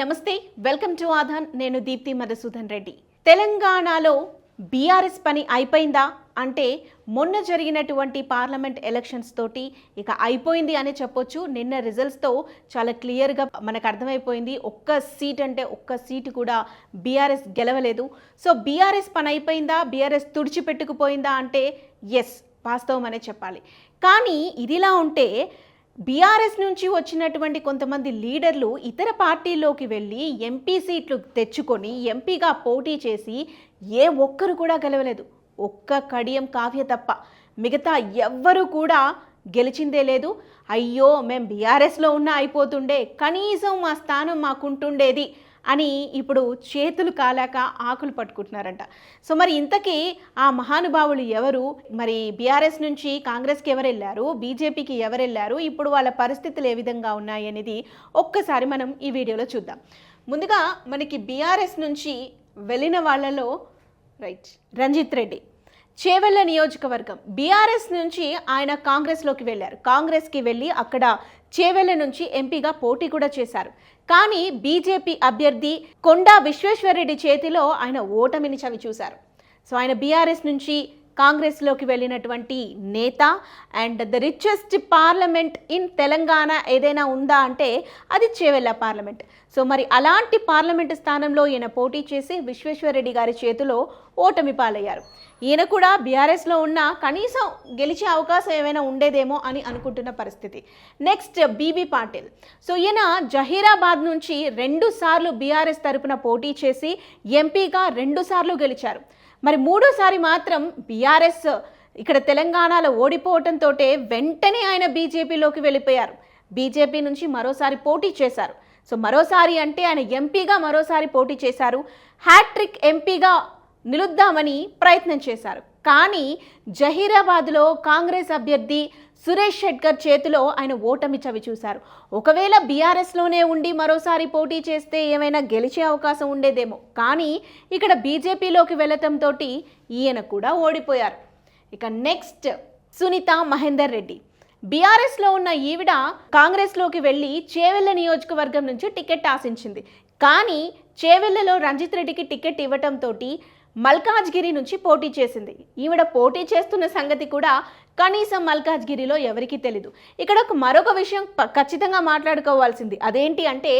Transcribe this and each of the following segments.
నమస్తే welcome to ఆధాన్ నేను దీప్తి మధుసూదన్ రెడ్డి. తెలంగాణలో బీఆర్ఎస్ పని అయిపోయిందా? అంటే మొన్న జరిగినటువంటి పార్లమెంట్ ఎలక్షన్స్ తోటి ఇక అయిపోయింది అని చెప్పొచ్చు. నిన్న రిజల్ట్స్తో చాలా క్లియర్గా మనకు అర్థమైపోయింది. ఒక్క సీట్ అంటే ఒక్క సీటు కూడా బీఆర్ఎస్ గెలవలేదు. సో బీఆర్ఎస్ పని అయిపోయిందా? బీఆర్ఎస్ తుడిచిపెట్టుకుపోయిందా? అంటే ఎస్ వాస్తవం అనే చెప్పాలి. కానీ ఇదిలా ఉంటే బీఆర్ఎస్ నుంచి వచ్చినటువంటి కొంతమంది లీడర్లు ఇతర పార్టీల్లోకి వెళ్ళి ఎంపీ సీట్లు తెచ్చుకొని ఎంపీగా పోటీ చేసి ఏ ఒక్కరు కూడా గెలవలేదు. ఒక్క కడియం కావ్య తప్ప. మిగతా ఎవ్వరూ కూడా గెలిచిందే లేదు. అయ్యో మేం బీఆర్ఎస్లో ఉన్నా అయిపోతుండే. కనీసం మా స్థానం మాకుంటుండేది. అని ఇప్పుడు చేతులు కాలాక ఆకులు పట్టుకుంటున్నారంట. సో మరి ఇంతకీ ఆ మహానుభావులు ఎవరు? మరి బీఆర్ఎస్ నుంచి కాంగ్రెస్కి ఎవరు వెళ్ళారు బీజేపీకి ఎవరు వెళ్ళారు ఇప్పుడు వాళ్ళ పరిస్థితులు ఏ విధంగా ఉన్నాయి అనేది ఒక్కసారి మనం ఈ వీడియోలో చూద్దాం. ముందుగా మనకి బీఆర్ఎస్ నుంచి వెళ్ళిన వాళ్ళలో రైట్ రంజిత్ రెడ్డి. చేవెళ్ళ నియోజకవర్గం. బీఆర్ఎస్ నుంచి ఆయన కాంగ్రెస్లోకి వెళ్ళారు. కాంగ్రెస్కి వెళ్ళి అక్కడ చేవెళ్ళ నుంచి ఎంపీగా పోటీ కూడా చేశారు. కానీ బీజేపీ అభ్యర్థి కొండా విశ్వేశ్వరరెడ్డి చేతిలో ఆయన ఓటమిని చవి చూశారు సో ఆయన బీఆర్ఎస్ నుంచి కాంగ్రెస్లోకి వెళ్ళినటువంటి నేత and the richest parliament in Telangana ఏదైనా ఉందా అంటే అది చేవెళ్ళ పార్లమెంట్. సో మరి అలాంటి పార్లమెంట్ స్థానంలో ఈయన పోటీ చేసి విశ్వేశ్వరరెడ్డి గారి చేతిలో ఓటమి పాలయ్యారు. ఈయన కూడా బీఆర్ఎస్లో ఉన్న కనీసం గెలిచే అవకాశం ఏమైనా ఉండేదేమో అని అనుకుంటున్న పరిస్థితి. Next BB Patil. సో ఈయన జహీరాబాద్ నుంచి రెండు సార్లు బీఆర్ఎస్ తరపున పోటీ చేసి ఎంపీగా రెండు సార్లు గెలిచారు. మరి మూడోసారి మాత్రం బీఆర్ఎస్ ఇక్కడ తెలంగాణలో ఓడిపోవటంతో వెంటనే ఆయన బీజేపీలోకి వెళ్ళిపోయారు. బీజేపీ నుంచి మరోసారి పోటీ చేశారు. సో మరోసారి అంటే ఆయన ఎంపీగా మరోసారి పోటీ చేశారు. హ్యాట్రిక్ ఎంపీగా నిలుద్దామని ప్రయత్నం చేశారు. కానీ జహీరాబాద్లో కాంగ్రెస్ అభ్యర్థి సురేష్ షెట్కర్ చేతిలో ఆయన ఓటమి చవి చూశారు. ఒకవేళ బీఆర్ఎస్లోనే ఉండి మరోసారి పోటీ చేస్తే ఏమైనా గెలిచే అవకాశం ఉండేదేమో. కానీ ఇక్కడ బీజేపీలోకి వెళ్ళటంతో ఈయన కూడా ఓడిపోయారు. ఇక నెక్స్ట్ సునీత మహేందర్ రెడ్డి. బీఆర్ఎస్లో ఉన్న ఈవిడ కాంగ్రెస్లోకి వెళ్ళి చేవెళ్ళ నియోజకవర్గం నుంచి టికెట్ ఆశించింది. కానీ చేవెళ్ళలో రంజిత్ రెడ్డికి టికెట్ ఇవ్వటంతో మల్కాజ్గిరి నుంచి పోటీ చేసింది. ఈవిడ పోటీ చేస్తున్న సంగతి కూడా కనీసం మల్కాజ్గిరిలో ఎవరికీ తెలీదు. ఇక్కడ ఒక మరొక విషయం ఖచ్చితంగా మాట్లాడుకోవాల్సింది. అదేంటి అంటే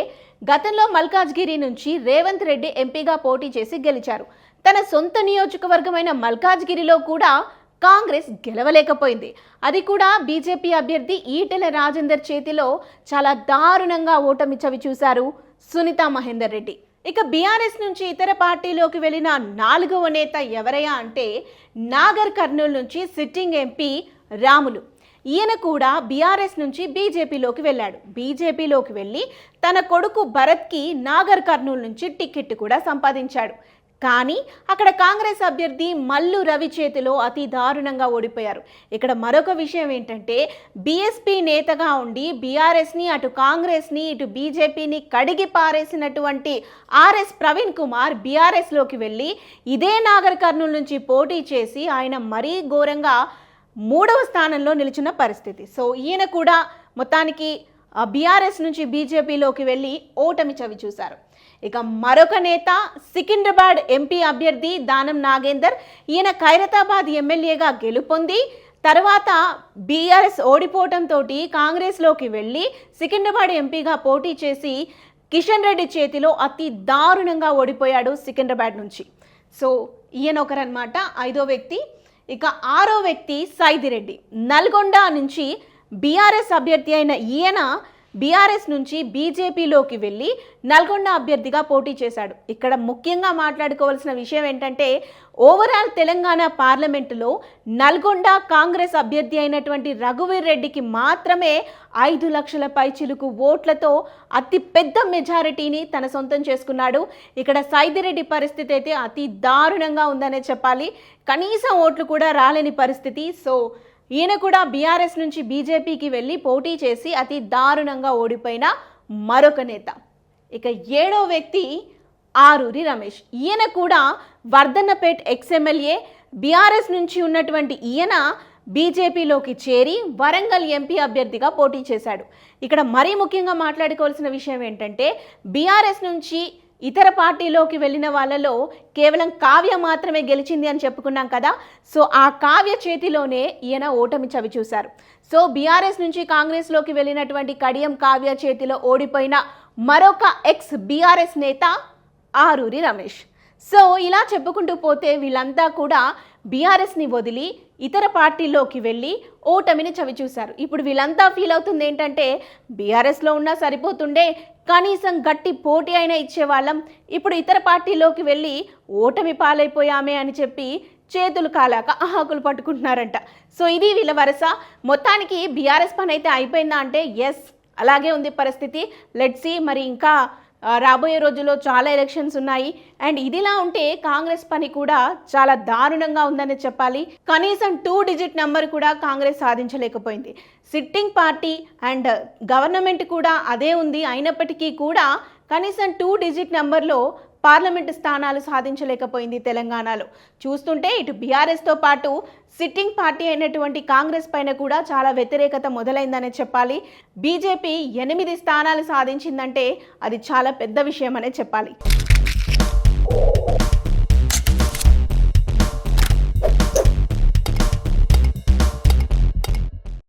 గతంలో మల్కాజ్గిరి నుంచి రేవంత్ రెడ్డి ఎంపీగా పోటీ చేసి గెలిచారు. తన సొంత నియోజకవర్గమైన మల్కాజ్గిరిలో కూడా కాంగ్రెస్ గెలవలేకపోయింది. అది కూడా బీజేపీ అభ్యర్థి ఈటెల రాజేందర్ చేతిలో చాలా దారుణంగా ఓటమి చవి చూశారు సునీత మహేందర్ రెడ్డి. ఇక బీఆర్ఎస్ నుంచి ఇతర పార్టీలోకి వెళ్ళిన నాలుగవ నేత ఎవరయ్యా అంటే నాగర్ కర్నూలు నుంచి సిట్టింగ్ ఎంపీ రాములు. ఈయన కూడా బీఆర్ఎస్ నుంచి బీజేపీలోకి వెళ్ళాడు. బీజేపీలోకి వెళ్ళి తన కొడుకు భరత్కి నాగర్ కర్నూలు నుంచి టికెట్ కూడా సంపాదించాడు. కానీ అక్కడ కాంగ్రెస్ అభ్యర్థి మల్లు రవి చేతిలో అతి దారుణంగా ఓడిపోయారు. ఇక్కడ మరొక విషయం ఏంటంటే బీఎస్పీ నేతగా ఉండి బీఆర్ఎస్ని అటు కాంగ్రెస్ని ఇటు బీజేపీని కడిగి పారేసినటువంటి ఆర్ఎస్ ప్రవీణ్ కుమార్ బీఆర్ఎస్లోకి వెళ్ళి ఇదే నాగర్ కర్నూలు నుంచి పోటీ చేసి ఆయన మరీ ఘోరంగా మూడవ స్థానంలో నిలిచిన పరిస్థితి. సో ఈయన కూడా మొత్తానికి బీఆర్ఎస్ నుంచి బీజేపీలోకి వెళ్ళి ఓటమి చవి చూశారు ఇక మరొక నేత సికింద్రాబాద్ ఎంపీ అభ్యర్థి దానం నాగేందర్. ఈయన ఖైరతాబాద్ ఎమ్మెల్యేగా గెలుపొంది. తర్వాత బీఆర్ఎస్ ఓడిపోవటంతో కాంగ్రెస్లోకి వెళ్ళి సికింద్రాబాద్ ఎంపీగా పోటీ చేసి కిషన్ రెడ్డి చేతిలో అతి దారుణంగా ఓడిపోయాడు సికింద్రాబాద్ నుంచి. సో ఈయన ఒకరనమాట ఐదో వ్యక్తి. ఇక ఆరో వ్యక్తి సైదిరెడ్డి. నల్గొండ నుంచి బీఆర్ఎస్ అభ్యర్థి అయిన ఈయన బీఆర్ఎస్ నుంచి బీజేపీలోకి వెళ్ళి నల్గొండ అభ్యర్థిగా పోటీ చేశాడు. ఇక్కడ ముఖ్యంగా మాట్లాడుకోవాల్సిన విషయం ఏంటంటే ఓవరాల్ తెలంగాణ పార్లమెంటులో నల్గొండ కాంగ్రెస్ అభ్యర్థి అయినటువంటి రఘువీర్ రెడ్డికి మాత్రమే ఐదు లక్షల పైచిలుకు ఓట్లతో అతి పెద్ద మెజారిటీని తన సొంతం చేసుకున్నాడు. ఇక్కడ సైదిరెడ్డి పరిస్థితి అయితే అతి దారుణంగా ఉందనే చెప్పాలి. కనీసం ఓట్లు కూడా రాలేని పరిస్థితి. సో ఈయన కూడా బీఆర్ఎస్ నుంచి బీజేపీకి వెళ్ళి పోటీ చేసి అతి దారుణంగా ఓడిపోయిన మరొక నేత. ఇక ఏడో వ్యక్తి ఆరూరి రమేష్. ఈయన కూడా వర్ధన్నపేట్ ఎక్స్ఎమ్మెల్యే బీఆర్ఎస్ నుంచి ఉన్నటువంటి ఈయన బీజేపీలోకి చేరి వరంగల్ ఎంపీ అభ్యర్థిగా పోటీ చేశాడు. ఇక్కడ మరీ ముఖ్యంగా మాట్లాడుకోవాల్సిన విషయం ఏంటంటే బీఆర్ఎస్ నుంచి ఇతర పార్టీలోకి వెళ్ళిన వాళ్ళలో కేవలం కావ్య మాత్రమే గెలిచింది అని చెప్పుకున్నాం కదా. సో ఆ కావ్య చేతిలోనే ఈయన ఓటమి చవి చూశారు. సో బీఆర్ఎస్ నుంచి కాంగ్రెస్లోకి వెళ్ళినటువంటి కడియం కావ్య చేతిలో ఓడిపోయిన మరొక ఎక్స్ బీఆర్ఎస్ నేత ఆరూరి రమేష్. సో ఇలా చెప్పుకుంటూ పోతే వీళ్ళంతా కూడా బీఆర్ఎస్ని వదిలి ఇతర పార్టీల్లోకి వెళ్ళి ఓటమిని చవిచూశారు ఇప్పుడు వీళ్ళంతా ఫీల్ అవుతుంది ఏంటంటే బీఆర్ఎస్లో ఉన్నా సరిపోతుండే కనీసం గట్టి పోటీ అయినా ఇచ్చేవాళ్ళం. ఇప్పుడు ఇతర పార్టీలోకి వెళ్ళి ఓటమి పాలైపోయామే అని చెప్పి చేతులు కాలాక ఆకులు పట్టుకుంటున్నారంట. సో ఇది వీళ్ళ వరస. మొత్తానికి బీఆర్ఎస్ పని అయితే అయిపోయిందా అంటే ఎస్ అలాగే ఉంది పరిస్థితి. లెట్సీ మరి ఇంకా రాబోయే రోజుల్లో చాలా ఎలక్షన్స్ ఉన్నాయి. అండ్ ఇదిలా ఉంటే కాంగ్రెస్ పని కూడా చాలా దారుణంగా ఉందని చెప్పాలి. కనీసం టూ డిజిట్ నెంబర్ కూడా కాంగ్రెస్ సాధించలేకపోయింది. సిట్టింగ్ పార్టీ అండ్ గవర్నమెంట్ కూడా అదే ఉంది. అయినప్పటికీ కూడా కనీసం టూ డిజిట్ నెంబర్లో పార్లమెంటు స్థానాలు సాధించలేకపోయింది తెలంగాణలో. చూస్తుంటే ఇటు బీఆర్ఎస్తో పాటు సిట్టింగ్ పార్టీ అయినటువంటి కాంగ్రెస్ పైన కూడా చాలా వ్యతిరేకత మొదలైందనే చెప్పాలి. బీజేపీ ఎనిమిది స్థానాలు సాధించిందంటే అది చాలా పెద్ద విషయం అనే చెప్పాలి.